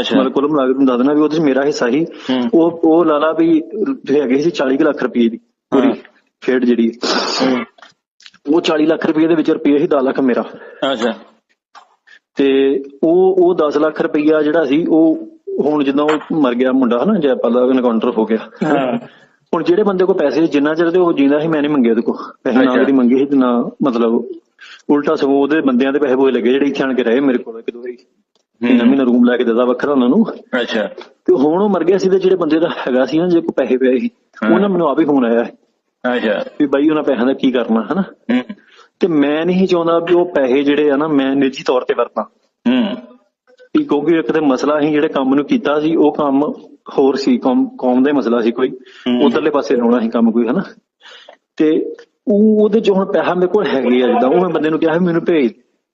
ਅੱਛਾ। ਮਤਲਬ ਕੁੱਲ ਮਿਲਾ ਕੇ ਤੁਹਾਨੂੰ ਦੱਸ ਦੇਣਾ ਵੀ ਉਹਦੇ ਚ ਮੇਰਾ ਹਿੱਸਾ ਸੀ। ਹੂੰ। ਉਹ ਉਹ ਲਾਲਾ ਵੀ ਹੈਗੇ ਸੀ 40 ਕੁ ਲੱਖ ਰੁਪਏ ਦੀ ਪੂਰੀ। ਖੇਡ ਜਿਹੜੀ। ਉਹ 40 ਲੱਖ ਰੁਪਏ ਦੇ ਵਿੱਚ ਰੁਪਏ ਸੀ 10 ਲੱਖ ਮੇਰਾ। ਅੱਛਾ। ਤੇ ਉਹ ਉਹ 10 ਲੱਖ ਰੁਪਈਆ ਜਿਹੜਾ ਸੀ ਉਹ ਹੁਣ ਜਿੱਦਾਂ ਉਹ ਮਰ ਗਿਆ ਮੁੰਡਾ ਹਨਾ ਜੈਪਾਲ ਦਾ ਐਨਕਾਊਂਟਰ ਹੋ ਗਿਆ। ਹਾਂ। ਹੁਣ ਜਿਹੜੇ ਬੰਦੇ ਕੋਲ ਪੈਸੇ ਜਿੰਨਾ ਚਿਰ ਤੇ ਉਹ ਜਿੰਦਾ ਸੀ ਮੈਂ ਨਹੀਂ ਮੰਗੇ ਉਹਦੇ ਕੋਲ। ਪੈਸੇ ਨਾ। ਉਹਦੀ ਮੰਗੇ ਸੀ ਤੇ ਨਾ ਮਤਲਬ ਉਲਟਾ ਸਗੋਂ ਉਹਦੇ ਬੰਦਿਆਂ ਦੇ ਪੈਸੇ ਬੋਏ ਲੱਗੇ ਜਿਹੜੇ ਇੱਥੇ ਆਣ ਕੇ ਰਹੇ ਮੇਰੇ ਕੋਲ ਇੱਕ ਦੋ ਵਾਰੀ। ਮਹੀਨਾ ਰੂਮ ਲੈ ਕੇ ਦਿੱਤਾ ਵੱਖਰਾ ਉਹਨਾਂ ਨੂੰ। ਅੱਛਾ। ਤੇ ਹੁਣ ਉਹ ਮਰ ਗਿਆ ਸੀ ਤੇ ਜਿਹੜੇ ਬੰਦੇ ਦਾ ਹੈਗਾ ਸੀ ਨਾ ਜੇ ਕੋ ਪੈਸੇ ਪਏ ਸੀ। ਉਹਨਾਂ ਮੈਨੂੰ ਆਪ ਫੋਨ ਆਇਆ। ਅੱਛਾ। ਵੀ ਬਾਈ ਉਹਨਾਂ ਪੈਸਿਆਂ ਦਾ ਕੀ ਕਰਨਾ ਹਨਾ? ਤੇ ਮੈਂ ਨਹੀਂ ਚਾਹੁੰਦਾ ਵੀ ਉਹ ਪੈਸੇ ਜਿਹੜੇ ਆ ਨਾ ਮੈਂ ਨਿੱਜੀ ਤੌਰ ਤੇ ਵਰਤਾਂ। ਹੂੰ। ਵੀ ਕਿਉਂਕਿ ਇੱਕ ਤੇ ਮਸਲਾ ਸੀ ਜਿਹੜੇ ਕੰਮ ਨੂੰ ਕੀਤਾ ਸੀ ਉਹ ਕੰਮ ਹੋਰ ਸੀ ਕੌਮ ਕੌਮ ਦਾ ਮਸਲਾ ਸੀ ਕੋਈ। ਉਧਰਲੇ ਪਾਸੇ ਲਾਉਣਾ ਸੀ ਕੰਮ ਕੋਈ ਹਨਾ? ਤੇ ਉਹ ਉਹਦੇ ਚ ਹੁਣ ਪੈਸਾ ਮੇਰੇ ਕੋਲ ਹੈਗੇ ਆ ਜਿੱਦਾਂ ਉਹ ਮੈਂ ਬੰਦੇ ਨੂੰ ਕਿਹਾ ਮੈਨੂੰ ਭੇਜ।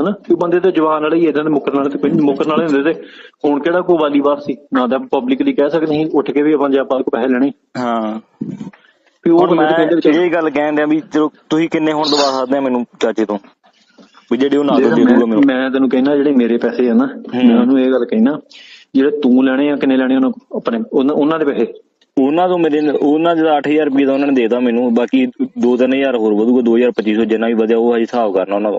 ਹਨਾ? ਕਿ ਬੰਦੇ ਤੇ ਜਵਾਨ ਵਾਲੇ ਹੀ ਦੇ ਮੁੱਕਰਨ ਵਾਲੇ ਤੇ ਕੋਈ ਮੁੱਕਰਨ ਵਾਲੇ ਹੁੰਦੇ ਤੇ ਹੁਣ ਕਿਹੜਾ ਕੋਈ ਵਾਲੀਬਾਰ ਸੀ ਨਾ ਤਾਂ ਪਬਲਿਕਲੀ ਕਹਿ ਸਕਦੇ ਸੀ ਉੱਠ ਕੇ ਵੀ ਆਪਾਂ ਜੇ ਆਪਾਂ ਕੋ ਪੈਸੇ ਲੈਣੇ। ਹਾਂ। ਬੰਦੇ ਮੈਂ ਕਹਿੰਦੇ ਇਹ ਗੱਲ ਕਹਿੰਦੇ ਆ ਵੀ ਚਲੋ ਤੁਸੀਂ ਕਿੰਨੇ ਹੁਣ ਦਵਾ ਸਕਦੇ ਆ ਮੈਨੂੰ ਚਾਚੇ ਤੋਂ? ਵੀ ਜਿਹੜੀ ਉਹ ਨਾ ਦੇ ਦੂਗਾ ਮੈਂ ਮੈਨੂੰ। ਮੈਂ ਤੈਨੂੰ ਕਹਿਣਾ ਜਿਹੜੇ ਮੇਰੇ ਪੈਸੇ ਆ ਨਾ ਮੈਂ ਉਹਨੂੰ ਇਹ ਗੱਲ ਕਹਿਣਾ ਜਿਹੜੇ ਤੂੰ ਲੈਣੇ ਆ ਕਿੰਨੇ ਲੈਣੇ ਉਹਨਾਂ? ਆਪਣੇ ਉਹਨਾਂ ਉਹਨਾਂ ਦੇ ਪੈਸੇ। ਉਹਨਾਂ ਤੋਂ ਮੇਰੇ ਉਹਨਾਂ ਦਾ 8000 ਰੁਪਏ ਦਾ ਉਹਨਾਂ ਨੇ ਦੇਤਾ ਮੈਨੂੰ ਬਾਕੀ 2-3000 ਹੋਰ ਵਧੂਗਾ 2250 ਜਿੰਨਾ ਵੀ ਵਧਿਆ ਉਹ ਹਜੇ ਹਿਸਾਬ ਕਰਨਾ ਉਹਨਾਂ ਦਾ।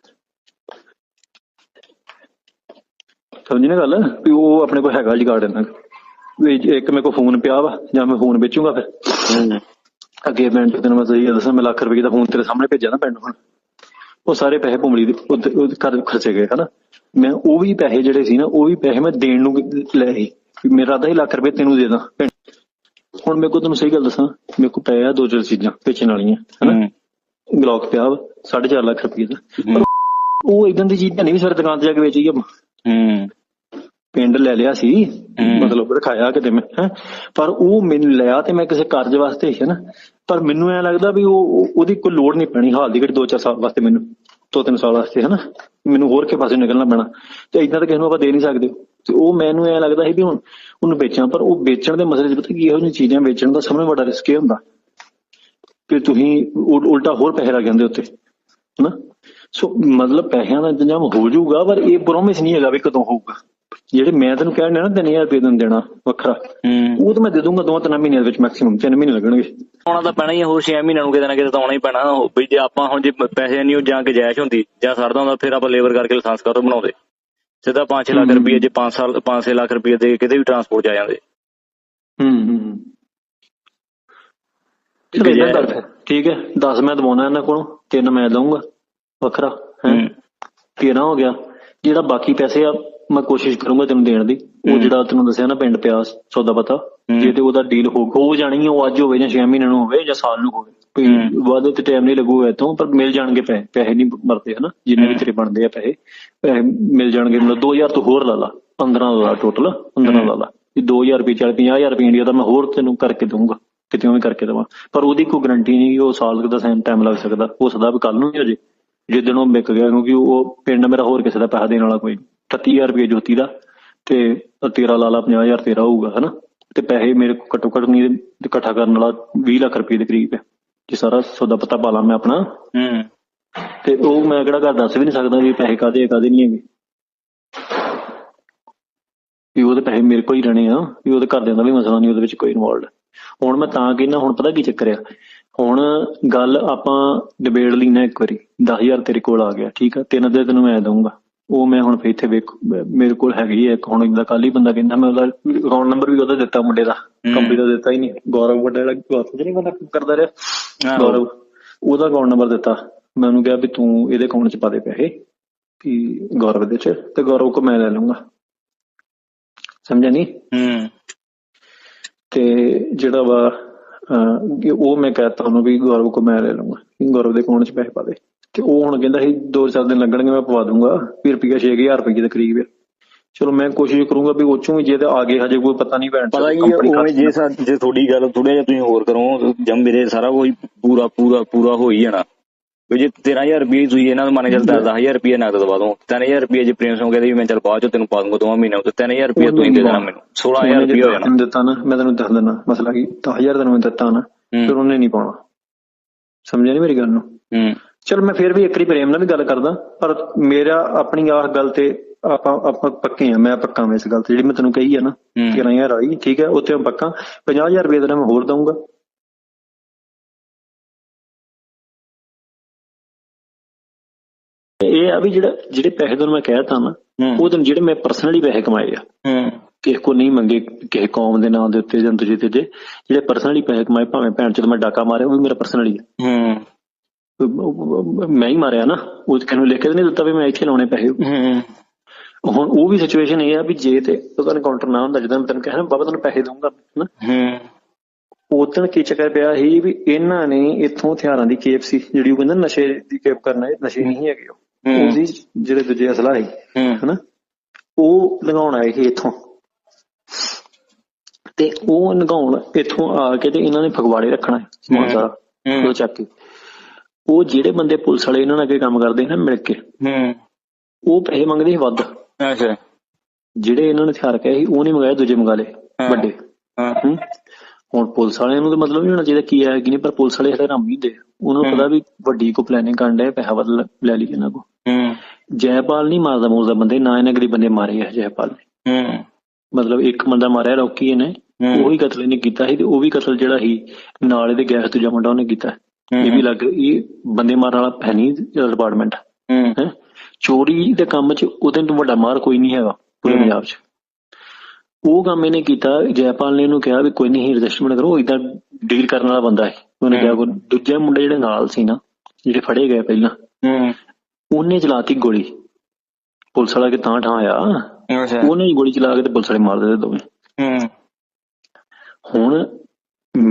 ਸਮਝੀ ਨਾ ਗੱਲ? ਵੀ ਉਹ ਆਪਣੇ ਕੋਲ ਹੈਗਾ ਜਗਾੜ ਇਹਨਾਂ ਵੀ ਇੱਕ ਮੇਰੇ ਕੋਲ ਫੋਨ ਪਿਆ ਵਾ ਜਾਂ ਮੈਂ ਫੋਨ ਵੇਚੂਗਾ ਫਿਰ। ਅੱਗੇ ਬੈਂਕ ਤੈਨੂੰ ਮੈਂ ਸਹੀ ਦੱਸਾਂ ਮੈਂ ਲੱਖ ਰੁਪਏ ਦਾ ਫੋਨ ਤੇਰੇ ਸਾਹਮਣੇ ਭੇਜਿਆ ਨਾ ਪਿੰਡ ਹੁਣ ਉਹ ਸਾਰੇ ਪੈਸੇ ਭੁੰਮੜੀ ਦੇ ਘਰ ਖਰਚੇ ਗਏ ਹਨਾ? ਮੈਂ ਉਹ ਵੀ ਪੈਸੇ ਜਿਹੜੇ ਸੀ ਨਾ ਉਹ ਵੀ ਪੈਸੇ ਮੈਂ ਦੇਣ ਨੂੰ ਲਏ ਸੀ। ਮੇਰਾ ਅੱਧਾ ਹੀ ਲੱਖ ਰੁਪਏ ਤੈਨੂੰ ਦੇ ਦਾਂ। ਹੁਣ ਮੇਰੇ ਕੋਲ ਤੈਨੂੰ ਸਹੀ ਗੱਲ ਦੱਸਾਂ ਮੇਰੇ ਕੋਲ ਪਏ ਆ ਦੋ ਚਾਰ ਚੀਜ਼ਾਂ ਵੇਚਣ ਵਾਲੀਆਂ ਹਨਾ? ਗਲੌਕ ਪਿਆ ਵਾ 4.5 ਲੱਖ ਰੁਪਏ ਦਾ। ਉਹ ਇਦਾਂ ਦੀ ਚੀਜ਼ਾਂ ਨਹੀਂ ਵੀ ਸਾਰੇ ਦੁਕਾਨ ਤੇ ਜਾ ਕੇ ਵੇਚੀ ਆਪਾਂ। ਹੂੰ। ਪਿੰਡ ਲੈ ਲਿਆ ਸੀ ਹੂੰ। ਮਤਲਬ ਰਖਾਇਆ ਕਿਤੇ ਮੈਂ ਹੈਂ। ਪਰ ਉਹ ਮੈਨੂੰ ਲਿਆ ਤੇ ਮੈਂ ਕਿਸੇ ਕਾਰਜ ਵਾਸਤੇ ਹੈ ਨਾ। ਪਰ ਮੈਨੂੰ ਐ ਲੱਗਦਾ ਵੀ ਉਹ ਉਹ- ਉਹਦੀ ਕੋਈ ਲੋੜ ਨਹੀਂ ਪੈਣੀ ਹਾਲ ਦੀ ਘੜੀ 2-4 ਸਾਲ ਵਾਸਤੇ ਮੈਨੂੰ ਦੋ ਤਿੰਨ ਸਾਲ ਵਾਸਤੇ ਹੈ ਨਾ ਮੈਨੂੰ ਹੋਰ ਕੇ ਪਾਸੇ ਨਿਕਲਣਾ ਪੈਣਾ। ਤੇ ਇਦਾਂ ਤਾਂ ਕਿਸੇ ਨੂੰ ਆਪਾਂ ਦੇ ਨਹੀਂ ਸਕਦੇ। ਤੇ ਉਹ ਮੈਨੂੰ ਐ ਲੱਗਦਾ ਸੀ ਵੀ ਹੁਣ ਉਹਨੂੰ ਵੇਚਾਂ ਪਰ ਉਹ ਵੇਚਣ ਦੇ ਮਸਲੇ 'ਚ ਪਤਾ ਕੀ ਇਹੋ ਜਿਹੀਆਂ ਚੀਜ਼ਾਂ ਵੇਚਣ ਦਾ ਸਭ ਤੋਂ ਵੱਡਾ ਰਿਸਕ ਇਹ ਹੁੰਦਾ। ਕਿ ਤੁਸੀਂ ਉਲ- ਉਲਟਾ ਹੋਰ ਪੈਸੇ ਲੱਗ ਜਾਂਦੇ ਉੱਤੇ ਹਨਾ। ਸੋ ਮਤਲਬ ਪੈਸਿਆਂ ਦਾ ਇੰਤਜ਼ਾਮ ਹੋ ਜਾਊਗਾ ਪਰ ਇਹ ਪ੍ਰੋਮਿਸ ਨਹੀਂ ਹੈਗਾ ਵੀ ਕਦੋਂ ਹੋਊਗਾ। ਜਿਹੜੇ ਮੈਂ ਤੈਨੂੰ ਕਹਿਣ ਨਾ 3000 ਰੁਪਏ ਤੈਨੂੰ ਦੇਣਾ ਵੱਖਰਾ ਉਹ ਤਾਂ ਮੈਂ ਦੇ ਦੂੰਗਾ ਦੋ ਤਿੰਨ ਮਹੀਨਿਆਂ ਦੇ ਵਿੱਚ ਮੈਕਸਿਮਮ ਤਿੰਨ ਮਹੀਨੇ ਲੱਗਣਗੇ। ਆਉਣਾ ਤਾਂ ਪੈਣਾ ਹੀ ਹੋਰ 6 ਮਹੀਨਿਆਂ ਨੂੰ ਕਿਤੇ ਨਾ ਕਿਤੇ ਤਾਂ ਆਉਣਾ ਹੀ ਪੈਣਾ। ਵੀ ਜੇ ਆਪਾਂ ਹੁਣ ਜੇ ਪੈਸੇ ਨਹੀਂ ਉਹ ਜਾਂ ਗਜਾਇਸ਼ ਹੁੰਦੀ ਜਾਂ ਸਰਦਾ ਹੁੰਦਾ ਫਿਰ ਆਪਾਂ ਲੇਬਰ ਕਰਕੇ ਲਾਇਸੈਂਸ ਕਾਹਤੋਂ ਬਣਾਉਂਦੇ? ਸਿੱਧਾ 5 ਲੱਖ। ਰੁਪਏ ਜੇ 5 ਸਾਲ 5 ਲੱਖ ਰੁਪਏ ਦੇ ਕਿਤੇ ਵੀ ਟਰਾਂਸਪੋਰਟ ਜਾ ਜਾਂਦੇ। ਹੂੰ ਹੂੰ ਠੀਕ ਹੈ 10 ਮੈਂ ਦਵਾਉਣਾ ਇਹਨਾਂ ਕੋਲੋਂ ਤਿੰਨ ਮੈਂ ਦਊਂਗਾ ਵੱਖਰਾ ਹੈ। ਹੂੰ। 13 ਹੋ ਗਿਆ। ਜਿਹੜਾ ਬਾਕੀ ਪੈਸੇ ਆ ਮੈਂ ਕੋਸ਼ਿਸ਼ ਕਰੂੰਗਾ ਤੈਨੂੰ ਦੇਣ ਦੀ। ਉਹ। ਜਿਹੜਾ ਤੈਨੂੰ ਦੱਸਿਆ ਨਾ ਪਿੰਡ ਪਿਆ ਸੌਦਾ ਪਤਾ। ਜੇ ਤੇ ਉਹਦਾ ਡੀਲ ਹੋ ਹੋ ਜਾਣੀ ਉਹ ਅੱਜ ਹੋਵੇ ਜਾਂ 6 ਮਹੀਨਿਆਂ ਨੂੰ ਹੋਵੇ ਜਾਂ ਸਾਲ ਨੂੰ ਹੋਵੇ। ਵਾਅਦੇ ਤੇ ਟਾਈਮ ਨਹੀਂ ਲੱਗੂਗਾ ਇਤੋਂ ਪਰ ਮਿਲ ਜਾਣਗੇ ਪੈਸੇ ਪੈਸੇ ਨਹੀਂ ਮਰਦੇ ਹਨਾ ਜਿੰਨੇ ਵੀ। ਤੇਰੇ ਬਣਦੇ ਆ ਪੈਸੇ। ਪੈਸੇ ਮਿਲ ਜਾਣਗੇ ਮਤਲਬ 2000 ਤੋਂ ਹੋਰ ਲਾ ਲਾ 15 ਦਾ ਟੋਟਲ 15 ਲਾ ਲਾ। ਵੀ 2000 ਰੁਪਏ ਚੱਲ 50000 ਰੁਪਏ ਇੰਡੀਆ ਦਾ ਮੈਂ ਹੋਰ ਤੈਨੂੰ ਕਰਕੇ ਦਊਂਗਾ ਕਿਤੇ ਵੀ ਕਰਕੇ ਦੇਵਾਂ। ਪਰ ਉਹਦੀ ਕੋਈ ਗਾਰੰਟੀ ਨਹੀਂ ਕਿ ਉਹ ਸਾਲ ਦਾ ਸੇਮ ਟਾਈਮ ਲੱਗ ਸਕਦਾ। ਹੋ ਸਕਦਾ ਵੀ ਕੱਲ ਨੂੰ ਹੀ ਹੋ ਜੇ। ਜਿੱਦਣ ਉਹ ਵਿਕ ਗਿਆ ਕਿਉਂਕਿ ਉਹ ਪਿੰਡ ਮੇਰਾ ਹੋਰ ਕਿਸੇ ਦਾ ਪੈਸਾ ਦੇਣ ਵਾਲਾ ਕੋਈ ਨਹੀਂ 38000 ਰੁਪਏ ਜੋਤੀ ਦਾ ਤੇ ਤੇਰਾ ਲਾ ਲਾ 50000 ਤੇਰਾ ਹੋਊਗਾ ਹਨਾ? ਤੇ ਪੈਸੇ ਮੇਰੇ ਕੋਲ ਘੱਟੋ ਘੱਟ ਨਹੀਂ ਇਕੱਠਾ ਕਰਨ ਵਾਲਾ 20 ਲੱਖ ਰੁਪਏ ਦੇ ਕਰੀਬ ਹੈ। ਜੇ ਸਾਰਾ ਸੌਦਾ ਪਤਾ ਪਾ ਲਾਂ ਮੈਂ ਆਪਣਾ। ਹੂੰ। ਤੇ ਉਹ ਮੈਂ ਕਿਹੜਾ ਘਰ ਦੱਸ ਵੀ ਨਹੀਂ ਸਕਦਾ ਵੀ ਪੈਸੇ ਕਾਦੇ ਕਾਦੇ ਨਹੀਂ ਹੈਗੇ। ਵੀ ਉਹਦੇ ਪੈਸੇ ਮੇਰੇ ਕੋਲ ਹੀ ਰਹਿਣੇ ਆ ਵੀ ਉਹਦੇ ਘਰਦਿਆਂ ਦਾ ਵੀ ਮਸਲਾ ਨਹੀਂ ਉਹਦੇ ਵਿੱਚ ਕੋਈ ਇਨਵੋਲਡ ਹੁਣ ਮੈਂ ਤਾਂ ਕਹਿੰਦਾ ਹੁਣ ਪਤਾ ਕੀ ਚੱਕਰ ਆ? ਹੁਣ ਗੱਲ ਆਪਾਂ ਡਿਬੇਟ ਲਈ ਨਾ ਇੱਕ ਵਾਰੀ 10000 ਤੇਰੇ ਕੋਲ ਆ ਗਿਆ ਠੀਕ ਆ? ਤਿੰਨ ਦੇ ਤੈਨੂੰ ਮੈਂ ਦਊਂਗਾ। ਉਹ ਮੈਂ ਹੁਣ ਇੱਥੇ ਵੇਖ ਮੇਰੇ ਕੋਲ ਹੈਗੀ ਹੈ ਇੱਕ ਹੁਣ ਇਹਦਾ ਕੱਲ ਹੀ ਬੰਦਾ ਕਹਿੰਦਾ ਮੈਂ ਉਹਦਾ ਅਕਾਊਂਟ ਨੰਬਰ ਵੀ ਉਹਦਾ ਦਿੱਤਾ ਮੁੰਡੇ ਦਾ। ਕੰਪਨੀ ਦਾ ਦਿੱਤਾ ਹੀ ਨਹੀਂ। ਗੌਰਵ ਵੱਡਾ ਜਿਹੜਾ ਗੌਰਵ ਜਿਹੜੀ ਬੰਦਾ ਕਰਦਾ ਰਿਹਾ। ਗੌਰਵ ਉਹਦਾ ਅਕਾਊਂਟ ਨੰਬਰ ਦਿੱਤਾ। ਮੈਂ ਉਹਨੂੰ ਕਿਹਾ ਵੀ ਤੂੰ ਇਹਦੇ ਅਕਾਊਂਟ 'ਚ ਪਾ ਦੇ ਪੈਸੇ ਕਿ ਗੌਰਵ ਦੇ 'ਚ ਤੇ ਗੌਰਵ ਕੋ ਮੈਂ ਲੈ ਲੂੰਗਾ ਸਮਝਿਆ ਨਹੀਂ ਹੂੰ। ਤੇ ਜਿਹੜਾ ਵਾ ਉਹ ਮੈਂ ਕਹਤਾ ਉਹਨੂੰ ਵੀ ਗੌਰਵ ਕੋ ਮੈਂ ਲੈ ਲੂੰਗਾ ਕਿ ਗੌਰਵ ਦੇ ਅਕਾਊਂਟ 'ਚ ਪੈਸੇ ਪਾ ਦੇ। ਤੇ ਉਹ ਹੁਣ ਕਹਿੰਦਾ ਸੀ ਦੋ ਚਾਰ ਦਿਨ ਲੱਗਣਗੇ ਮੈਂ ਪਵਾ ਦੂੰਗਾ ਵੀ ਰੁਪਈਆ 6000 ਰੁਪਏ ਦੇ ਕਰੀਬ ਚਲੋ ਮੈਂ ਕੋਸ਼ਿਸ਼ ਕਰੂੰਗਾ ਵੀ ਉਹ 'ਚੋਂ ਵੀ ਜੇ ਤੇ ਆ ਗਏ ਹਜੇ ਕੋਈ ਪਤਾ ਨਹੀਂ ਭੈਣ ਪਤਾ ਹੈ, ਉਵੇਂ ਜੇ ਜੇ ਤੁਹਾਡੀ ਗੱਲ ਥੋੜਾ ਜਿਹਾ ਤੁਸੀਂ ਹੋਰ ਕਰੋ ਜਾਂ ਮੇਰੇ ਸਾਰਾ ਕੁਝ ਪੂਰਾ ਪੂਰਾ ਪੂਰਾ ਹੋ ਹੀ ਜਾਣਾ। ਵੀ ਜੇ 13000 ਰੁਪਏ ਤੁਸੀਂ ਇਹਨਾਂ ਨੂੰ ਮੰਨ ਕੇ ਚੱਲ 10000 ਰੁਪਏ ਨਗਦ ਦਵਾ ਦੋ 3000 ਰੁਪਏ ਜੇ ਪ੍ਰੇਮ ਸਿੰਘ ਕਹਿੰਦੇ ਵੀ ਮੈਂ ਚੱਲ ਬਾਅਦ ਚ ਤੈਨੂੰ ਪਾ ਦੂੰਗਾ ਦੋਵਾਂ ਮਹੀਨਿਆਂ ਤੋਂ 3000 ਰੁਪਏ ਤੁਸੀਂ ਦੇ ਦੇਣਾ ਮੈਨੂੰ 16000 ਰੁਪਏ ਹੋ ਜਾਣਾ। ਦਿੱਤਾ ਨਾ ਮੈਂ ਤੈਨੂੰ ਦੱਸ ਦਿੰਦਾ ਮਸਲਾ ਕੀ 10000 ਤੈਨੂੰ ਮੈਂ ਦਿੱਤਾ ਨਾ। ਫਿਰ ਉਹਨੇ ਨਹੀਂ ਪਾਉਣਾ। ਸਮਝਿਆ ਨਹੀਂ ਮੇਰੀ ਗੱਲ ਨੂੰ? ਹੂੰ। ਚਲ ਮੈਂ ਫਿਰ ਵੀ ਇੱਕ ਵਾਰੀ ਪ੍ਰੇਮ ਨਾਲ ਵੀ ਗੱਲ ਕਰਦਾ ਪਰ ਮੇਰਾ ਆਪਣੀ ਆਹ ਗੱਲ ਤੇ ਆਪਾਂ ਆਪਾਂ ਪੱਕੇ ਆ ਮੈਂ ਪੱਕਾ ਮੈਂ ਇਸ ਗੱਲ ਤੇ ਜਿਹੜੀ ਮੈਂ ਤੈਨੂੰ ਕਹੀ ਆ ਨਾ ਹੂੰ। 13000 ਆਈ ਠੀਕ ਹੈ ਉੱਥੇ ਮੈਂ ਪੱਕਾ 50000 ਰੁਪਏ ਦਾ ਮੈਂ ਹੋਰ ਦਊਂਗਾ। ਇਹ ਆ ਵੀ ਜਿਹੜਾ ਜਿਹੜੇ ਪੈਸੇ ਤੁਹਾਨੂੰ ਮੈਂ ਕਹਿਤਾ ਨਾ ਉਹ ਦਿਨ ਜਿਹੜੇ ਮੈਂ ਪਰਸਨਲੀ ਪੈਸੇ ਕਮਾਏ ਆ। ਕਿਸੇ ਕੋ ਨਹੀਂ ਮੰਗੇ ਕਿਸੇ ਕੌਮ ਦੇ ਨਾਂ ਦੇ ਉੱਤੇ ਜਾਂ ਦੂਜੇ ਤੇ ਜਿਹੜੇ ਪਰਸਨਲੀ ਪੈਸੇ ਕਮਾਏ ਭਾਵੇਂ ਭੈਣ ਚੋਦ ਮੈਂ ਡਾਕਾ ਮਾਰਿਆ ਉਹ ਵੀ ਮੇਰਾ ਪਰਸਨਲੀ ਹੈ ਹੂੰ। ਮੈਂ ਹੀ ਮਾਰਿਆ ਨਾ ਉਹ ਕਿਹਨੂੰ ਲਿਖ ਕੇ ਨਹੀਂ ਦਿੱਤਾ ਵੀ ਮੈਂ ਇੱਥੇ ਲਾਉਣੇ ਪੈਸੇ। ਹੂੰ। ਹੁਣ ਉਹ ਵੀ ਸਿਚੁਏਸ਼ਨ ਇਹ ਆ ਵੀ ਜੇ ਤੇ ਉਹਦਾ ਐਨਕਾਊਂਟਰ ਨਾ ਹੁੰਦਾ ਜਦੋਂ ਮੈਂ ਤੈਨੂੰ ਕਿਹਾ ਨਾ ਬਾਬਾ ਤੈਨੂੰ ਪੈਸੇ ਦਊਂਗਾ ਨਾ ਹੂੰ। ਉਦੋਂ ਕੀ ਚੱਕਰ ਪਿਆ ਸੀ ਵੀ ਇਹਨਾਂ ਨੇ ਇੱਥੋਂ ਹਥਿਆਰਾਂ ਦੀ ਕੇਪ ਸੀ ਜਿਹੜੀ ਉਹ ਕਹਿੰਦਾ ਨਸ਼ੇ ਦੀ ਕੇਪ ਕਰਨਾ ਇਹ ਨਸ਼ੇ ਨਹੀਂ ਹੈਗੇ ਉਹ। ਉਹਦੀ ਜਿਹੜੇ ਦੂਜੇ ਅਸਲਾ ਸੀ ਹੂੰ। ਹਨਾ? ਉਹ ਲਗਾਉਣ ਆਏ ਸੀ ਇੱਥੋਂ। ਤੇ ਉਹ ਲਗਾਉਣ ਇੱਥੋਂ ਆ ਕੇ ਤੇ ਇਹਨਾਂ ਨੇ ਫਗਵਾੜੇ ਰੱਖਣਾ ਹੈ ਸਮਾਨ ਸਾਰਾ। ਉਹ ਚੱਕ ਕੇ। ਉਹ ਜਿਹੜੇ ਬੰਦੇ ਪੁਲਿਸ ਵਾਲੇ ਇਹਨਾਂ ਨਾਲ ਅੱਗੇ ਕੰਮ ਕਰਦੇ ਨੇ ਨਾ ਮਿਲ ਕੇ ਹੂੰ। ਉਹ ਪੈਸੇ ਮੰਗਦੇ ਸੀ ਵੱਧ। ਅੱਛਾ। ਜਿਹੜੇ ਇਹਨਾਂ ਨੇ ਹਥਿਆਰ ਕਹੇ ਸੀ ਉਹ ਨਹੀਂ ਮੰਗਾਏ ਦੂਜੇ ਮੰਗਾ ਲਏ ਹਾਂ। ਵੱਡੇ। ਹਾਂ। ਹੂੰ। ਹੁਣ ਪੁਲਿਸ ਵਾਲਿਆਂ ਨੂੰ ਤਾਂ ਮਤਲਬ ਨਹੀਂ ਹੋਣਾ ਚਾਹੀਦਾ ਕੀ ਹੈ ਕਿ ਨਹੀਂ ਪਰ ਪੁਲਿਸ ਵਾਲੇ ਹਲੇ ਰਾਮ ਨਹੀਂ ਦੇ ਉਹਨਾਂ ਨੂੰ ਹੂੰ। ਪਤਾ ਵੀ ਵੱਡੀ ਕੋ ਪਲੈਨਿੰਗ ਕਰਨ ਦੇ ਪੈਸਾ ਵੱਧ ਲ- ਲਈ ਇਹਨਾਂ ਕੋ ਹੂੰ। ਜੈਪਾਲ ਨਹੀਂ ਮਾਰਦਾ ਮੂਰਦਾ ਬੰਦੇ ਨਾ ਇਹਨਾਂ ਕਦੀ ਬੰਦੇ ਮਾਰੇ ਆ ਜੈਪਾਲ ਨੇ। ਹੂੰ। ਮਤਲਬ ਇੱਕ ਬੰਦਾ ਮਾਰਿਆ ਰੌਕੀ ਇਹਨੇ। ਹੂੰ। ਉਹੀ ਕਤਲ ਇਹਨੇ ਕੀਤਾ ਸੀ ਤੇ ਉਹ ਵੀ ਕਤਲ ਜਿਹੜਾ ਸੀ ਨਾਲ ਇਹਦੇ ਗੈਸ ਦੂਜਾ ਮੁੰਡਾ ਉਹਨੇ ਕੀਤਾ। ਇਹ ਵੀ ਲੱਗ ਇਹ ਬੰਦੇ ਮਾਰਨ ਵਾਲਾ ਹੈ ਨਹੀਂ ਡਿਪਾਰਟਮੈਂਟ ਹੂੰ। ਚੋਰੀ ਦੇ ਕੰਮ 'ਚ ਉਹਦੇ ਤੋਂ ਵੱਡਾ ਮਾਰ ਕੋਈ ਨਹੀਂ ਹੈਗਾ ਪੂਰੇ। ਪੰਜਾਬ 'ਚ। ਉਹ ਕੰਮ ਇਹਨੇ ਕੀਤਾ ਜੈਪਾਲ ਨੇ ਇਹਨੂੰ ਕਿਹਾ ਵੀ ਕੋਈ ਨਹੀਂ ਰਜਿਸਟਰਮੈਂਟ ਕਰੋ ਇਦਾਂ ਡੀਲ ਕਰਨ ਵਾਲਾ ਬੰਦਾ ਹੈ। ਉਹਨੇ। ਕਿਹਾ ਕੋਈ ਦੂਜੇ ਮੁੰਡੇ ਜਿਹੜੇ ਨਾਲ ਸੀ ਨਾ ਜਿਹੜੇ ਫੜੇ ਗਏ ਪਹਿਲਾਂ ਉਹਨੇ ਚਲਾਤੀ ਗੋਲੀ। ਪੁਲਿਸ ਵਾਲਾ ਕਿ ਤਾਂ ਠਾਂ ਆ ਅੱਛਾ। ਉਹਨੇ ਹੀ ਗੋਲੀ ਚਲਾ ਕੇ ਤੇ ਪੁਲਿਸ ਵਾਲੇ ਮਾਰ ਦਿੱਤੇ ਦੋਵੇਂ। ਹੂੰ। ਹੁਣ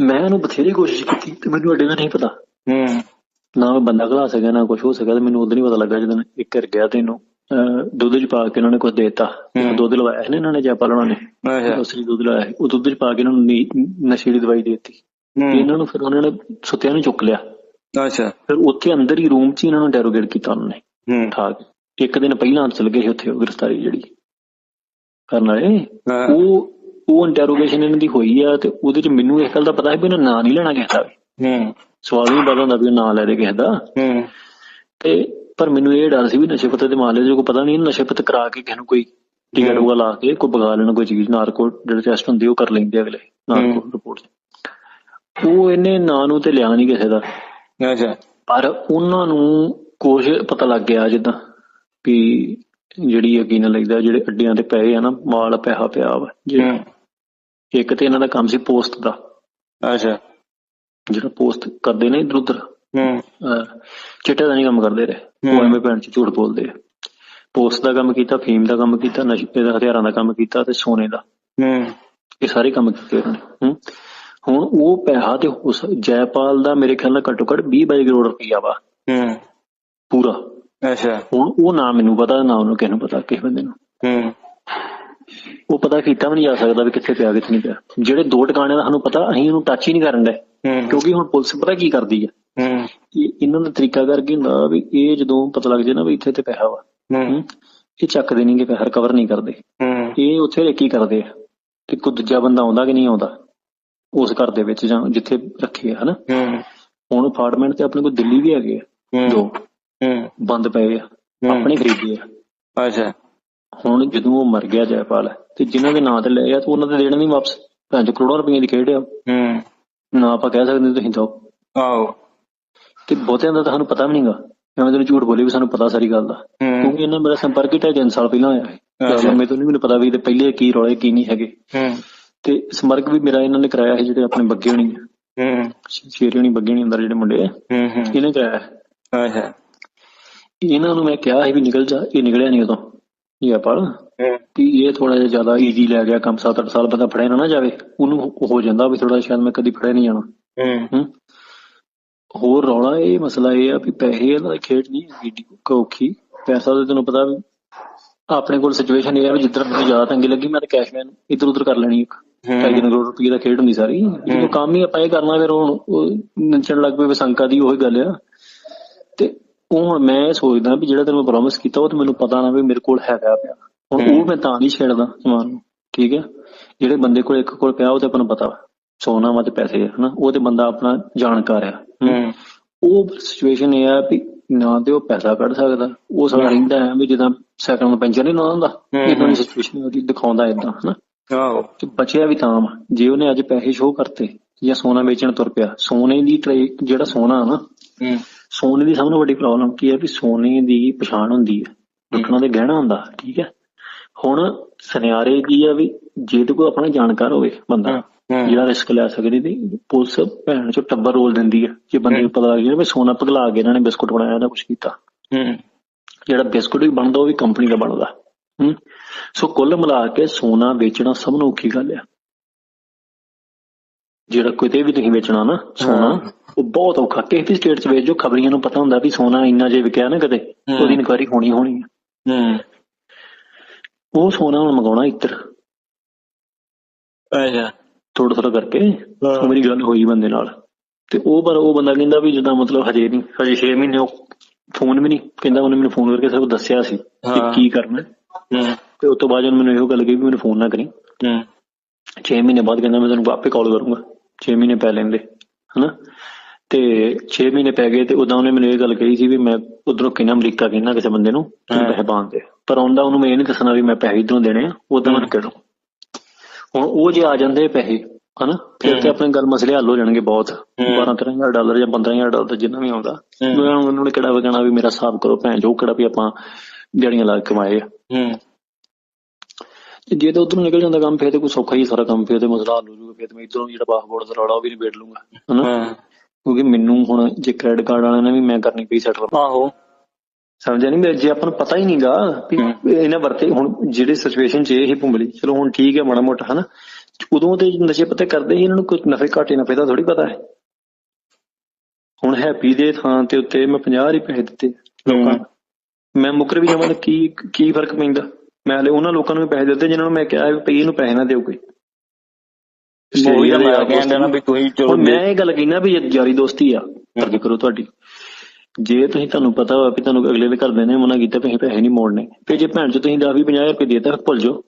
ਮੈਂ ਉਹਨੂੰ ਬਥੇਰੀ ਕੋਸ਼ਿਸ਼ ਕੀਤੀ ਤੇ ਮੈਨੂੰ ਅੱਡੇ ਦਾ ਨਹੀਂ ਪਤਾ। ਹੂੰ। ਨਾ ਮੈਂ ਬੰਦਾ ਘਲਾ ਸਕਿਆ ਨਾ ਕੁਝ ਹੋ ਸਕਿਆ ਤੇ ਮੈਨੂੰ ਉਦੋਂ ਹੀ ਪਤਾ ਲੱਗਾ ਜਦੋਂ ਇੱਕ ਕਰ ਗਿਆ ਤੈਨੂੰ ਦੁੱਧ ਚ ਪਾ ਕੇ ਉਹਨਾਂ ਨੇ ਕੁਝ ਦੇਤਾ। ਦੁੱਧ ਲਵਾਇਆ ਸੀ ਨਾ ਇਹਨਾਂ ਨੇ ਜਾਪਾਲ ਉਹਨਾਂ ਨੇ ਅੱਛਾ। ਅਸਲੀ ਦੁੱਧ ਲਾਇਆ ਸੀ। ਉਹ ਦੁੱਧ ਚ ਪਾ ਕੇ ਇਹਨਾਂ ਨੂੰ ਨੀ- ਨਸ਼ੇ ਦੀ ਦਵਾਈ ਦੇ ਦਿੱਤੀ। ਇਹਨਾਂ ਨੂੰ ਫਿਰ ਉਹਨਾਂ ਨੇ ਸੁੱਤਿਆਂ ਨੂੰ ਚੁੱਕ ਲਿਆ। ਅੱਛਾ। ਫਿਰ ਉੱਥੇ ਅੰਦਰ ਹੀ ਰੂਮ 'ਚ ਇਹਨਾਂ ਨੂੰ ਡੈਰੋਗੇਟ ਕੀਤਾ ਉਹਨਾਂ ਨੇ। ਹੂੰ। ਠਾ ਕੇ। ਇੱਕ ਦਿਨ ਪਹਿਲਾਂ ਚਲ ਗਏ ਸੀ ਉੱਥੇ ਉਹ ਗ੍ਰਿਫਤਾਰੀ ਜਿਹੜੀ। ਕਰਨ ਵਾਲੇ। ਉਹ ਉਹ ਇੰਟਰੋਗੇਸ਼ਨ ਇਹਨਾਂ ਦੀ ਹੋਈ ਆ ਤੇ ਉਹਦੇ 'ਚ ਮੈਨੂੰ ਇਸ ਗੱਲ ਦਾ ਪਤਾ ਹੈ ਵੀ ਇਹਨਾਂ ਨਾਂ ਨਹੀਂ ਲੈਣਾ ਕਿਸੇ ਦਾ ਵੀ। ਹੂੰ। ਸਵਾਲ ਪਤਾ ਹੁੰਦਾ ਵੀ ਨਾਂ ਲੈ ਦੇ ਕਿਸੇ ਦਾ। ਹੂੰ। ਤੇ ਪਰ ਮੈਨੂੰ ਇਹ ਡਰ ਸੀ ਵੀ ਨਸ਼ੇ ਪੱਤੇ ਦੇ ਮਾਮਲੇ 'ਚ ਕੋਈ ਪਤਾ ਨਹੀਂ ਨਸ਼ੇ ਪੱਤੇ ਕਰਾ ਕੇ ਕਿਸੇ ਨੂੰ ਕੋਈ ਟਿਕਟ। ਉਹ ਲਾ ਕੇ ਕੋਈ ਬਗਾ ਲੈਣਾ ਕੋਈ ਚੀਜ਼ ਨਾਰਕੋ ਜਿਹੜੇ ਟੈਸਟ ਹੁੰਦੇ ਉਹ ਕਰ ਲੈਂਦੇ ਅਗਲੇ ਨਾਰਕੋ। ਰਿਪੋਰਟ ਉਹ ਇਹਨੇ ਨਾਂ ਨੂੰ ਤੇ ਲਿਆ ਨਹੀਂ ਕਿਸੇ ਦਾ। ਅੱਛਾ। ਪਰ ਉਹਨਾਂ ਨੂੰ ਕੁਝ ਪਤਾ ਲੱਗ ਗਿਆ ਜਿੱਦਾਂ ਵੀ ਜਿਹੜੀ ਯਕੀਨ ਲੱਗਦਾ ਜਿਹੜੇ ਅੱਡੀਆਂ ਤੇ ਪਏ ਆ ਨਾ ਮਾਲ ਪੈਸਾ ਪਿਆ ਵਾ ਜਿਹੜਾ ਇੱਕ ਤੇ ਇਹਨਾਂ ਦਾ ਕੰਮ ਸੀ ਪੋਸਟ ਦਾ। ਅੱਛਾ। ਜਿਹੜਾ ਪੋਸਟ ਕਰਦੇ ਨੇ ਇਧਰ ਉਧਰ ਹੂੰ। ਚਿੱਟੇ ਦਾ ਨਹੀਂ ਕੰਮ ਕਰਦੇ ਰਹੇ। ਉਹ। ਐਵੇਂ ਭੈਣ ਚ ਝੂਠ ਬੋਲਦੇ ਆ। ਪੋਸਟ ਦਾ ਕੰਮ ਕੀਤਾ ਫੀਮ ਦਾ ਕੰਮ ਕੀਤਾ ਨਸ਼ੇ ਦਾ ਹਥਿਆਰਾਂ ਦਾ ਕੰਮ ਕੀਤਾ ਤੇ ਸੋਨੇ ਦਾ। ਹੂੰ। ਇਹ ਸਾਰੇ ਕੰਮ ਕੀਤੇ ਉਹਨਾਂ ਨੇ। ਹੂੰ। ਹੁਣ ਉਹ ਪੈਸਾ ਤੇ ਉਸ ਜੈਪਾਲ ਦਾ ਮੇਰੇ ਖਿਆਲ ਨਾਲ ਘੱਟੋ ਘੱਟ 20 22 ਕਰੋੜ ਰੁਪਈਆ ਵਾ। ਹੂੰ। ਪੂਰਾ। ਅੱਛਾ। ਹੁਣ ਉਹ ਨਾ ਮੈਨੂੰ ਪਤਾ ਨਾ ਉਹਨੂੰ ਕਿਸੇ ਨੂੰ ਪਤਾ ਕਿਸੇ ਬੰਦੇ ਨੂੰ। ਹੂੰ। ਉਹ ਪਤਾ ਕੀਤਾ ਵੀ ਨਹੀਂ ਜਾ ਸਕਦਾ ਵੀ ਕਿੱਥੇ ਪਿਆ ਕਿੱਥੇ ਨਹੀਂ ਪਿਆ। ਜਿਹੜੇ ਦੋ ਟਿਕਾਣੇ ਦਾ ਸਾਨੂੰ ਪਤਾ ਅਸੀਂ ਉਹਨੂੰ ਟੱਚ ਹੀ ਨਹੀਂ ਕਰਨ ਦੇ ਕਿਉਂਕਿ ਹੁਣ ਪੁਲਿਸ ਪਤਾ ਕੀ ਕਰਦੀ ਇਹ ਇਹਨਾਂ ਦਾ ਤਰੀਕਾ ਕਰਕੇ ਹੁੰਦਾ ਵੀ ਇਹ ਜਦੋਂ ਪਤਾ ਲੱਗ ਜੇ ਨਾ ਵੀ ਇੱਥੇ ਤੇ ਪੈਸਾ ਵਾ। ਇਹ ਚੱਕਦੇ ਨਹੀਂਗੇ ਪੈਸਾ ਰਿਕਵਰ ਨਹੀਂ ਕਰਦੇ। ਇਹ ਉੱਥੇ ਰੇਕੀ ਕਰਦੇ ਆ ਤੇ ਕੋਈ ਦੂਜਾ ਬੰਦਾ ਆਉਂਦਾ ਕਿ ਨਹੀਂ ਆਉਂਦਾ ਉਸ ਘਰ ਦੇ ਵਿੱਚ ਜਾਂ ਜਿੱਥੇ ਰੱਖੇ ਆ ਹਨਾ? ਹੁਣ ਅਪਾਰਟਮੈਂਟ ਤੇ ਆਪਣੇ ਕੋਲ ਦਿੱਲੀ ਵੀ ਹੈਗੇ ਆ ਦੋ। ਬੰਦ ਪਏ ਆ। ਆਪਣੇ ਖਰੀਦੇ ਆ। ਅੱਛਾ। ਹੁਣ ਜਦੋਂ ਉਹ ਮਰ ਗਿਆ ਜੈਪਾਲ ਤੇ ਜਿਨ੍ਹਾਂ ਦੇ ਨਾਂ ਤੇ ਲਏ ਆ ਤੇ ਉਹਨਾਂ ਦੇ ਦੇਣੇ ਨਹੀਂ ਵਾਪਸ? ਭੈਣ ਚੋ ਕਰੋੜਾਂ ਰੁਪਈਆ ਦੀ ਖੇਡ ਆ। ਹੂੰ। ਨਾ ਆਪਾਂ ਕਹਿ ਸਕਦੇ ਤੁਸੀਂ ਦੋ ਆਓ ਤੇ ਬਹੁਤਿਆਂ ਦਾ ਤਾਂ ਸਾਨੂੰ ਪਤਾ ਵੀ ਨਹੀਂਗਾ ਐਵੇਂ ਤੈਨੂੰ ਝੂਠ ਬੋਲੇ ਵੀ ਸਾਨੂੰ ਪਤਾ ਸਾਰੀ ਗੱਲ ਦਾ। ਹੂੰ। ਕਿਉਂਕਿ ਇਹਨਾਂ ਮੇਰਾ ਸੰਪਰਕ ਹੀ ਢਾਈ ਤਿੰਨ ਸਾਲ ਪਹਿਲਾਂ ਹੋਇਆ ਹੈ। ਮੈਨੂੰ ਤਾਂ ਨਹੀਂ ਮੈਨੂੰ ਪਤਾ ਵੀ ਇਹਦੇ ਪਹਿਲੇ ਕੀ ਰੌਲੇ ਕੀ ਨਹੀਂ ਹੈਗੇ। ਹੂੰ। ਤੇ ਸੰਪਰਕ ਵੀ ਮੇਰਾ ਇਹਨਾਂ ਨੇ ਕਰਾਇਆ ਸੀ ਜਿਹੜੇ ਆਪਣੇ ਬੱਗੇ ਹੋਣੀ ਹੂੰ। ਸ਼ੇਰੀ ਹੋਣੀ ਬੱਗੇ ਹੋਣੀ ਅੰਦਰ ਜਿਹੜੇ ਮੁੰਡੇ ਆ। ਹੂੰ ਹੂੰ। ਇਹਨੇ ਕਰਾਇਆ। ਅੱਛਾ ਇਹਨਾਂ ਨੂੰ ਮੈਂ ਕਿਹਾ ਸੀ ਵੀ ਨਿਕਲ ਜਾ ਇਹ ਨਿਕਲਿਆ ਨਹੀਂ ਉਦੋਂ। ਇਹ ਪਰ ਹੂੰ। ਕਿ ਇਹ ਥੋੜਾ ਜਿਹਾ ਜ਼ਿਆਦਾ ਈਜ਼ੀ ਲੈ ਗਿਆ ਕੰਮ 7-8 ਸਾਲ ਬੰਦਾ ਫੜਿਆ ਨਾ ਨਾ ਜਾਵੇ ਉਹਨੂੰ ਹੋ- ਜਾਂਦਾ ਵੀ ਥੋੜਾ ਸ਼ਾਇਦ ਮੈਂ ਕਦੀ ਫੜਿਆ ਨਹੀਂ ਜਾਣਾ। ਹੂੰ। ਹੋਰ ਰੌਲਾ ਇਹ ਮਸਲਾ ਇਹ ਆ ਵੀ ਪੈਸੇ ਦਾ ਖੇਡ ਨਹੀਂ ਏਡੀ ਔਖੀ ਪੈਸਾ ਤਾਂ ਤੈਨੂੰ ਪਤਾ ਵੀ ਆਪਣੇ ਕੋਲ ਸਿਚੁਏਸ਼ਨ ਇਹ ਆ ਵੀ ਜਿੱਦਾਂ ਮੈਨੂੰ ਜ਼ਿਆਦਾ ਤੰਗੀ ਲੱਗੀ ਮੈਂ ਤਾਂ ਕੈਸ਼ਮੈਨ ਇੱਧਰ ਉੱਧਰ ਕਰ ਲੈਣੀ ਇੱਕ। ਤਿੰਨ ਕਰੋੜ ਰੁਪਏ ਦਾ ਖੇਡ ਹੁੰਦੀ ਸਾਰੀ। ਜਦੋਂ ਕੰਮ ਹੀ ਆਪਾਂ ਇਹ ਕਰਨਾ ਫਿਰ ਹੁਣ ਨੱਚਣ ਲੱਗ ਪਏ ਵਿਸੰਕਾ ਦੀ ਉਹੀ ਗੱਲ ਆ। ਤੇ ਉਹ ਹੁਣ ਮੈਂ ਸੋਚਦਾ ਵੀ ਜਿਹੜਾ ਤੈਨੂੰ ਪ੍ਰੋਮਿਸ ਕੀਤਾ ਉਹ ਤੇ ਮੈਨੂੰ ਪਤਾ ਨਾ ਵੀ ਮੇਰੇ ਕੋਲ ਹੈਗਾ ਪਿਆ। ਹੁਣ ਉਹ ਮੈਂ ਤਾਂ ਨਹੀਂ ਛੇੜਦਾ ਸਮਾਨ ਨੂੰ ਠੀਕ ਹੈ? ਜਿਹੜੇ ਬੰਦੇ ਕੋਲ ਇੱਕ ਕੋਲ ਪਿਆ ਉਹ ਤੇ ਆਪਾਂ ਨੂੰ ਪਤਾ ਸੋਨਾ ਵਾ ਤੇ ਪੈਸੇ ਹਨਾ? ਉਹ ਤੇ ਬੰਦਾ ਆਪਣਾ ਜਾਣਕਾਰ ਆ ਉਹ ਸਿਚੁਏਸ਼ਨ ਇਹ ਆ ਵੀ ਨਾ ਤੇ ਉਹ ਪੈਸਾ ਕੱਢ ਸਕਦਾ। ਉਹ ਸਾਲਾ ਰਹਿੰਦਾ ਹੈ ਵੀ ਜਿੱਦਾਂ ਸਾਈਕਲ ਨੂੰ ਪੈਂਚਰ ਨਹੀਂ ਲਾਉਂਦਾ ਹੂੰ, ਇਦਾਂ ਦੀ ਸਿਚੁਏਸ਼ਨ ਉਹਦੀ ਦਿਖਾਉਂਦਾ ਇਦਾਂ ਹਨਾ? ਆਓ ਤੇ ਬਚਿਆ ਵੀ ਤਾਂ ਜੇ ਉਹਨੇ ਅੱਜ ਪੈਸੇ ਸ਼ੋਅ ਕਰਤੇ ਜਾਂ ਸੋਨਾ ਵੇਚਣ ਤੁਰ ਪਿਆ ਸੋਨੇ ਦੀ ਜਿਹੜਾ ਸੋਨਾ ਨਾ ਹੂੰ। ਸੋਨੇ ਦੀ ਸਭ ਤੋਂ ਵੱਡੀ ਪ੍ਰੋਬਲਮ ਕੀ ਹੈ ਵੀ ਸੋਨੇ ਦੀ ਪਛਾਣ ਹੁੰਦੀ ਹੈ। ਲੁੱਟਣਾ ਦੇ ਗਹਿਣਾ ਹੁੰਦਾ ਠੀਕ ਹੈ। ਹੁਣ ਸੁਨਿਆਰੇ ਕੀ ਆ ਵੀ ਜੇ ਤੇ ਕੋਈ ਆਪਣਾ ਜਾਣਕਾਰ ਹੋਵੇ ਬੰਦਾ। ਜਿਹੜਾ ਰਿਸਕ ਲੈ ਸਕਦੀ ਤੇ ਪੁਲਿਸ ਭੈਣ ਚੋਂ ਟੱਬਰ ਰੋਲ ਦਿੰਦੀ ਹੈ। ਜੇ ਬੰਦੇ ਨੂੰ ਪਤਾ ਲੱਗ ਜਾਏ ਵੀ ਸੋਨਾ ਪਿਘਲਾ ਕੇ ਇਹਨਾਂ ਨੇ ਬਿਸਕੁਟ ਬਣਾਇਆ ਜਾਂ ਕੁਝ ਕੀਤਾ। ਹੂੰ। ਜਿਹੜਾ ਬਿਸਕੁਟ ਵੀ ਬਣਦਾ ਉਹ ਵੀ ਕੰਪਨੀ ਦਾ ਬਣਦਾ। ਹੂੰ। ਸੋ ਕੁੱਲ ਮਿਲਾ ਕੇ ਸੋਨਾ ਵੇਚਣਾ ਸਭ ਨੂੰ ਔਖੀ ਗੱਲ ਆ। ਜਿਹੜਾ ਕਿਤੇ ਵੀ ਤੁਸੀਂ ਵੇਚਣਾ ਨਾ ਸੋਨਾ। ਉਹ ਬਹੁਤ ਔਖਾ। ਕਿਸੇ ਵੀ ਸਟੇਟ 'ਚ ਵੇਚੋ ਖਬਰੀਆਂ ਨੂੰ ਪਤਾ ਹੁੰਦਾ ਵੀ ਸੋਨਾ ਇੰਨਾ ਜੇ ਵਿਕਿਆ ਨਾ ਕਦੇ। ਉਹਦੀ ਇਨਕੁਆਇਰੀ ਹੋਣੀ ਹੋਣੀ ਹੂੰ। ਉਹ ਸੋਨਾ ਹੁਣ ਮੰਗਾਉਣਾ ਇੱਧਰ। ਅੱਛਾ। ਥੋੜਾ ਥੋੜਾ ਕਰਕੇ ਮੇਰੀ ਗੱਲ ਹੋਈ ਬੰਦੇ ਨਾਲ। ਤੇ ਉਹ ਪਰ ਉਹ ਬੰਦਾ ਕਹਿੰਦਾ ਵੀ ਜਿੱਦਾਂ ਮਤਲਬ ਹਜੇ ਨਹੀਂ ਹਜੇ 6 ਮਹੀਨੇ ਉਹ ਫੋਨ ਵੀ ਨਹੀਂ ਕਹਿੰਦਾ ਉਹਨੇ ਮੈਨੂੰ ਫੋਨ ਕਰਕੇ ਸਭ ਦੱਸਿਆ ਸੀ ਕਿ। ਕੀ ਕਰਨਾ। ਹੂੰ। ਤੇ ਉਸ ਤੋਂ ਬਾਅਦ ਉਹਨੇ ਮੈਨੂੰ ਇਹੋ ਗੱਲ ਕਹੀ ਵੀ ਮੈਨੂੰ ਫੋਨ ਨਾ ਕਰੀ। ਹੂੰ। 6 ਮਹੀਨੇ ਬਾਅਦ ਕਹਿੰਦਾ ਮੈਂ ਤੈਨੂੰ ਆਪੇ ਕਾਲ ਕਰੂੰਗਾ। 6 ਮਹੀਨੇ ਪੈ ਲੈਂਦੇ ਹਨਾ? ਤੇ 6 ਮਹੀਨੇ ਪੈ ਗਏ ਤੇ ਉਦਾਂ ਉਹਨੇ ਮੈਨੂੰ ਇਹ ਗੱਲ ਕਹੀ ਸੀ ਵੀ ਮੈਂ ਉਧਰੋਂ ਕਿੰਨਾ ਅਮਰੀਕਾ ਕਹਿੰਦਾ ਕਿਸੇ ਬੰਦੇ ਨੂੰ। ਪੈਸੇ ਪਾਉਂਦੇ ਪਰ ਆਉਂਦਾ ਉਹਨੂੰ ਮੈਂ ਇਹ ਨਹੀਂ ਦੱਸਣਾ ਵੀ ਮੈਂ ਪੈਸੇ ਇਧਰੋਂ ਦੇਣੇ ਆ ਉਦਾਂ ਮੈਨੂੰ ਕਿਹੜੋ। ਹੁਣ ਉਹ ਜੇ ਆ ਜਾਂਦੇ ਪੈਸੇ ਹਨਾ ਫਿਰ ਤੇ ਆਪਣੇ ਗੱਲ ਮਸਲੇ ਹੱਲ ਹੋ ਜਾਣਗੇ ਬਹੁਤ। 12 13000 ਡਾਲਰ ਜਾਂ 15000 ਡਾਲਰ ਜਿੰਨਾ ਵੀ ਆਉਂਦਾ। ਮੈਂ ਉਹਨਾਂ ਨੂੰ ਕਿਹੜਾ ਵਗਣਾ ਵੀ ਮੇਰਾ ਹਿਸਾਬ ਕਰੋ ਭੈਣ ਜੋ ਕਿਹੜਾ ਵੀ ਆਪਾਂ ਦਿਹਾੜੀਆਂ ਲਾ ਕੇ ਕਮਾਏ ਆ। ਜੇ ਤਾਂ ਉਧਰੋਂ ਨਿਕਲ ਜਾਂਦਾ ਕੰਮ ਫਿਰ ਤੇ ਕੋਈ ਸੌਖਾ ਹੀ ਸਾਰਾ ਕੰਮ ਫਿਰ ਤੇ ਮਸਲਾ ਹੱਲ ਹੋ ਜਾਊਗਾ ਫਿਰ ਤੇ ਮੈਂ ਇਧਰੋਂ ਜਿਹੜਾ ਪਾਸਪੋਰਟ ਦਾ ਰੌਲਾ ਉਹ ਵੀ ਨਿਬੇੜ ਲੂੰਗਾ ਹਨਾ। ਕਿਉਂਕਿ ਮੈਨੂੰ ਹੁਣ ਜੇ ਕ੍ਰੈਡਿਟ ਕਾਰਡ ਵਾਲਿਆਂ ਨੇ ਵੀ ਮੈਂ ਕਰਨੀ ਪਈ ਸੈਟਲ ਆਹੋ। ਸਮਝਿਆ ਨਹੀਂ ਜੇ ਆਪਾਂ ਨੂੰ ਪਤਾ ਹੀ ਨਹੀਂਗਾ ਵੀ ਇਹਨਾਂ ਵਰਤੇ ਹੁਣ ਜਿਹੜੇ ਸਿਚੁਏਸ਼ਨ 'ਚ ਇਹ ਭੁੰਬਲੀ ਚਲੋ ਹੁਣ ਠੀਕ ਹੈ ਮਾੜਾ ਮੋਟਾ ਹਨਾ। ਉਦੋਂ ਤੇ ਨਸ਼ੇ ਪੱਤੇ ਕਰਦੇ ਸੀ ਇਹਨਾਂ ਨੂੰ ਕੋਈ ਨਫੇ ਘਾਟੇ ਨਫੇ ਦਾ ਥੋੜੀ ਪਤਾ ਹੈ। ਹੁਣ ਹੈਪੀ ਦੇ ਥਾਂ ਤੇ ਉੱਤੇ ਮੈਂ 50 ਹੀ ਪੈਸੇ ਦਿੱਤੇ ਲੋਕਾਂ ਮੈਂ ਮੁਕਰ ਵੀ ਜਾਵਾਂ ਕੀ ਕੀ ਫ਼ਰਕ ਪੈਂਦਾ? ਮੈਂ ਹਲੇ ਉਹਨਾਂ ਲੋਕਾਂ ਨੂੰ ਵੀ ਪੈਸੇ ਦਿੱਤੇ ਜਿਨ੍ਹਾਂ ਨੂੰ ਮੈਂ ਕਿਹਾ ਵੀ ਭਈ ਇਹਨੂੰ ਪੈਸੇ ਨਾ ਦਿਓ ਕੋਈ। ਮੈਂ ਕਹਿੰਦਾ ਨਾ ਵੀ ਤੁਸੀਂ ਚਲੋ ਹੁਣ ਮੈਂ ਇਹ ਗੱਲ ਕਹਿਣਾ ਵੀ ਯਾਰੀ ਦੋਸਤੀ ਆ ਅੱਗੇ ਕਰੋ ਤੁਹਾਡੀ। ਜੇ ਤੁਸੀਂ ਤੁਹਾਨੂੰ ਪਤਾ ਵਾ ਵੀ ਤੁਹਾਨੂੰ ਅਗਲੇ ਦੇ ਘਰ ਦੇ ਨੇ ਮਨਾ ਕੀਤਾ ਅਸੀਂ ਪੈਸੇ ਨਹੀਂ ਮੋੜਨੇ। ਤੇ ਜੇ ਭੈਣ ਚ ਤੁਸੀਂ 10 20 50 ਰੁਪਏ ਦੇਤਾ ਭੁੱਲ ਜਾਓ।